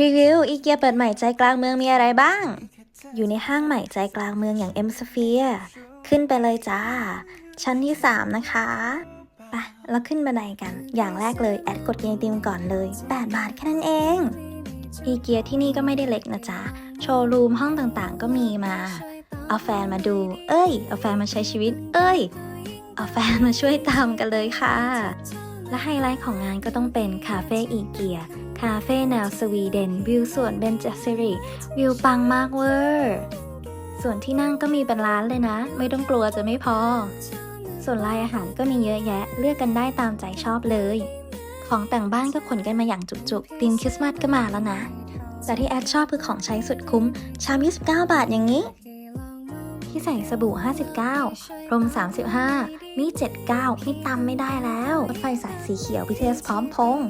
รีวิวอีเกียเปิดใหม่ใจกลางเมืองมีอะไรบ้าง อยู่ในห้างใหม่ใจกลางเมืองอย่างเอ็มสเฟียขึ้นไปเลยจ้า ชั้นที่ 3 นะคะไปเราขึ้นบันไดกัน อย่างแรกเลย แอดกดกินไอติมก่อนเลย 8 บาทแค่นั้นเอง อีเกียที่นี่ก็ไม่ได้เล็กนะจ๊ะ โชว์รูมห้องต่างๆ ก็มีมา เอาแฟนมาดู เอ้ย เอาแฟนมาใช้ชีวิต เอ้ย เอาแฟนมาช่วยตามกันเลยค่ะ และไฮไลท์ของงานก็ต้องเป็นคาเฟ่อีเกียคาเฟ่แนวสวีเดน วิวสวนเบนจัสิริวิวปังมากเวอร์ส่วนที่นั่งก็มีเป็นร้านเลยนะ ไม่ต้องกลัวจะไม่พอ ส่วนลายอาหารก็มีเยอะแยะ เลือกกันได้ตามใจชอบเลย ของแต่งบ้านก็ขนกันมาอย่างจุกๆธีมคริสต์มาสก็มาแล้วนะ แต่ที่แอดชอบคือของใช้สุดคุ้ม ชาม 29 บาทอย่างนี้ ที่ใส่สบู่ 59 พรม 35 มี 79 ไม่ตำไม่ได้แล้วรถไฟสายสีเขียวพิเทสพร้อมพงษ์